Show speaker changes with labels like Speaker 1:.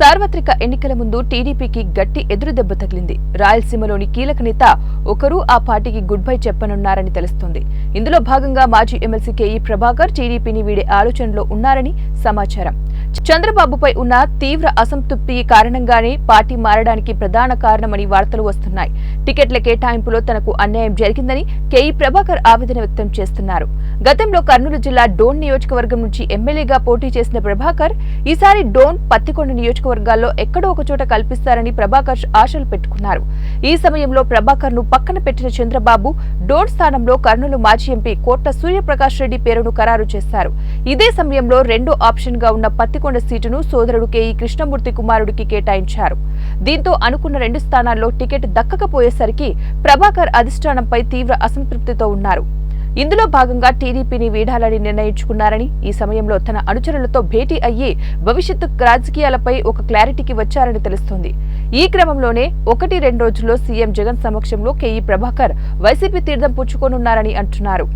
Speaker 1: సార్వత్రిక ఎన్నికల ముందు టీడీపీకి గట్టి ఎదురుదెబ్బ తగిలింది. రాయలసీమలోని కీలక నేత ఒకరు ఆ పార్టీకి గుడ్ బై చెప్పనున్నారని తెలుస్తోంది. ఇందులో భాగంగా మాజీ ఎమ్మెల్సీ కేఈ ప్రభాకర్ టీడీపీని వీడే ఆలోచనలో ఉన్నారని సమాచారం. చంద్రబాబుపై ఉన్న తీవ్ర అసంతృప్తి కారణంగానే పార్టీ మారడానికి ప్రధాన కారణమని వార్తలు వస్తున్నాయి. టికెట్ల కేటాయింపులో తనకు అన్యాయం జరిగిందని కేఈ ప్రభాకర్ ఆవేదన వ్యక్తం చేస్తున్నారు. గతంలో కర్నూలు జిల్లా డోన్ నియోజకవర్గం నుంచి ఎమ్మెల్యేగా పోటీ చేసిన ప్రభాకర్ ఈసారి డోన్ పత్తికొండ నియోజకవర్గాల్లో ఎక్కడో ఒక చోట కల్పిస్తారని ప్రభాకర్ ఆశలు పెట్టుకున్నారు. ఈ సమయంలో ప్రభాకర్ను పక్కన పెట్టిన చంద్రబాబు డోన్ స్థానంలో కర్నూలు మాజీ ఎంపీ కోట్ల సూర్యప్రకాష్ రెడ్డి పేరును ఖరారు చేశారు. ఇదే సమయంలో రెండో ఆప్షన్గా ఉన్న పత్తికొండ సీటును సోదరుడు కేఈ కృష్ణమూర్తి కుమారుడికి కేటాయించారు. దీంతో అనుకున్న రెండు స్థానాల్లో టికెట్ దక్కకపోయేసరికి ప్రభాకర్ అధిష్టానంపై తీవ్ర అసంతృప్తితో ఉన్నారు. ఇందులో భాగంగా టీడీపీని వీడాలని నిర్ణయించుకున్నారని ఈ సమయంలో తన అనుచరులతో భేటీ అయ్యి భవిష్యత్తు రాజకీయాలపై ఒక క్లారిటీకి వచ్చారని తెలుస్తోంది. ఈ క్రమంలోనే ఒకటి రెండు రోజుల్లో సీఎం జగన్ సమక్షంలో కేఈ ప్రభాకర్ వైసీపీ తీర్థం పుచ్చుకోనున్నారని అంటున్నారు.